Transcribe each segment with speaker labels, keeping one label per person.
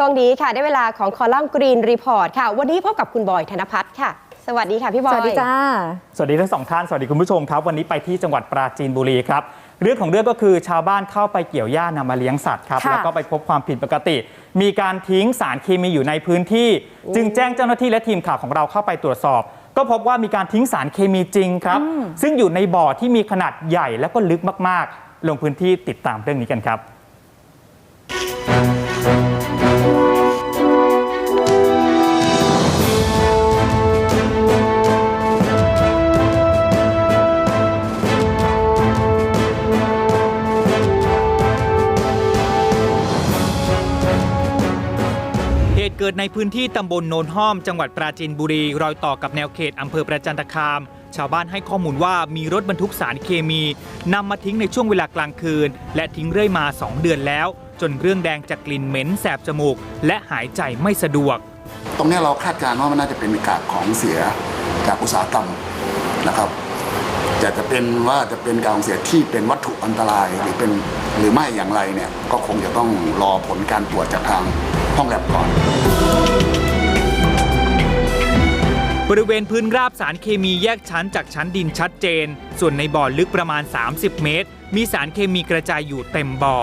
Speaker 1: ช่วงนี้ค่ะได้เวลาของคอลัมน์กรีนรีพอร์ตค่ะ วันนี้พบกับคุณบอยธนพัฒน์ค่ะ สวัสดีค่ะพี่บอย
Speaker 2: สวัสดีจ้า
Speaker 3: สวัสดีทั้งสองท่าน สวัสดีคุณผู้ชมครับ วันนี้ไปที่จังหวัดปราจีนบุรีครับ เรื่องของเรื่องก็คือชาวบ้านเข้าไปเกี่ยวหญ้านำมาเลี้ยงสัตว์ครับ
Speaker 2: ค่ะ
Speaker 3: แล้วก็ไปพบความผิดปกติ มีการทิ้งสารเคมีอยู่ในพื้นที่ จึงแจ้งเจ้าหน้าที่และทีมข่าวของเราเข้าไปตรวจสอบ ก็พบว่ามีการทิ้งสารเคมีจริงครับ ซึ่งอยู่ในบ่อที่มีขนาดใหญ่และก็ลึกมากๆ ลงพื้นที่ติดตามเรื่องนี้กันครับ เกิดในพื้นที่ตำบลโนนห้อมจังหวัดปราจีนบุรี รอยต่อกับแนวเขตอำเภอประจันตคาม ชาวบ้านให้ข้อมูลว่ามีรถบรรทุกสารเคมีนำมาทิ้งในช่วงเวลากลางคืน และทิ้งเรื่อยมา 2 เดือนแล้ว จนเรื่องแดงจากกลิ่นเหม็นแสบจมูก และหายใจไม่สะดวก
Speaker 4: ตรงนี้เราคาดการณ์ว่ามันน่าจะเป็นกากของเสียจากอุตสาหกรรมนะครับจะจะเป็นว่าจะเป็นกากของเสียที่เป็นวัตถุอันตรายหรือเป็นหรือไม่อย่างไรเนี่ยก็คงจะต้องรอผลการตรวจจากทาง ห้องแลบก่อน
Speaker 3: บริเวณพื้นราบสารเคมีแยกชั้นจากชั้นดินชัดเจน ส่วนในบ่อลึกประมาณ 30 เมตร มีสารเคมีกระจายอยู่เต็มบ่อ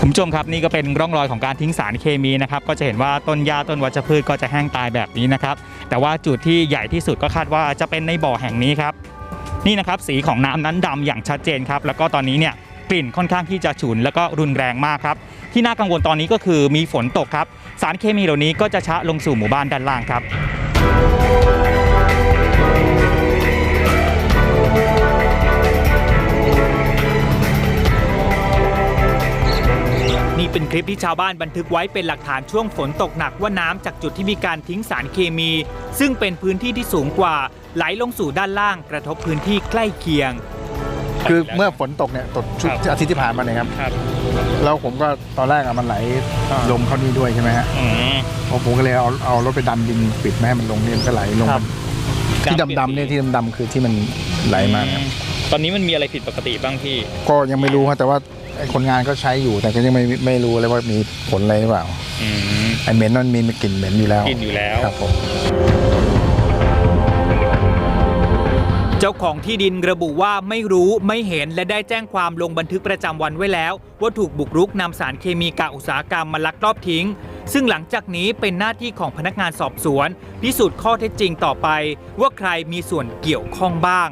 Speaker 3: คุณผู้ชมครับนี่ก็เป็นร่องรอยของการทิ้งสารเคมีนะครับก็จะเห็นว่าต้นหญ้าต้นวัชพืชก็จะแห้งตายแบบนี้นะครับ แต่ว่าจุดที่ใหญ่ที่สุดก็คาดว่าจะเป็นในบ่อแห่งนี้ครับ นี่นะครับสีของน้ำนั้นดำอย่างชัดเจนครับ แล้วก็ตอนนี้เนี่ย กลิ่นค่อนข้างที่จะฉุนแล้วก็รุนแรงมากครับ ที่น่ากังวลตอนนี้ก็คือมีฝนตกครับ สารเคมีเหล่านี้ก็จะชะลงสู่หมู่บ้านด้านล่างครับนี่เป็นคลิปที่ชาวบ้านบันทึกไว้เป็นหลักฐานช่วงฝนตกหนักว่าน้ำจากจุดที่มีการทิ้งสารเคมี ซึ่งเป็นพื้นที่ที่สูงกว่าไหลลงสู่ด้านล่างกระทบพื้นที่ใกล้เคียง
Speaker 5: คือเมื่อฝนตกเนี่ยตกชุด
Speaker 3: ครับ
Speaker 5: อาทิตย์ที่ผ่านมาเนี่ยครับ
Speaker 3: ครับ
Speaker 5: แล้วผมก็ตอนแรกอะมันไหล
Speaker 3: อ่า
Speaker 5: ลงเข้านี่ด้วยใช่ไหมฮะ
Speaker 3: อืม
Speaker 5: ผมผมก็เลยเอาเอารถไปดันดินปิดไม่ให้มันลงเนี่ยมันก็ไหลลง
Speaker 3: ครับ
Speaker 5: ที่ดำๆเนี่ยที่ดำๆคือที่มันไหลมาเนี่ย
Speaker 3: ตอนนี้มันมีอะไรผิดปกติบ้างพี่
Speaker 5: ก็ยังไม่รู้ครับแต่ว่าไอ้คนงานก็ใช้อยู่ แต่ก็ยังไม่ไม่รู้เลยว่ามีผลอะไรหรือเปล่า
Speaker 3: อืม
Speaker 5: ไอ้เหม็นมันมีกลิ่นเหม็นอยู่แล้ว
Speaker 3: กินอยู่แล้ว
Speaker 5: ครับผม
Speaker 3: เจ้าของที่ดินระบุว่าไม่รู้ไม่เห็นและได้แจ้งความลงบันทึกประจำวันไว้แล้ว ว่าถูกบุกรุกนำสารเคมีกาอุตสาหกรรมมาลักลอบทิ้ง ซึ่งหลังจากนี้เป็นหน้าที่ของพนักงานสอบสวน พิสูจน์ข้อเท็จจริงต่อไป ว่าใครมีส่วนเกี่ยวข้องบ้าง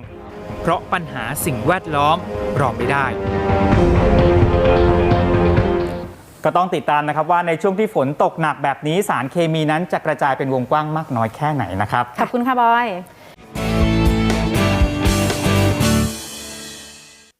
Speaker 3: เพราะปัญหาสิ่งแวดล้อมรอไม่ได้ก็ต้องติดตามนะครับว่าในช่วงที่ฝนตกหนักแบบนี้สารเคมีนั้นจะกระจายเป็นวงกว้างมากน้อยแค่ไหนนะครับ
Speaker 2: ขอบคุณค่ะบอย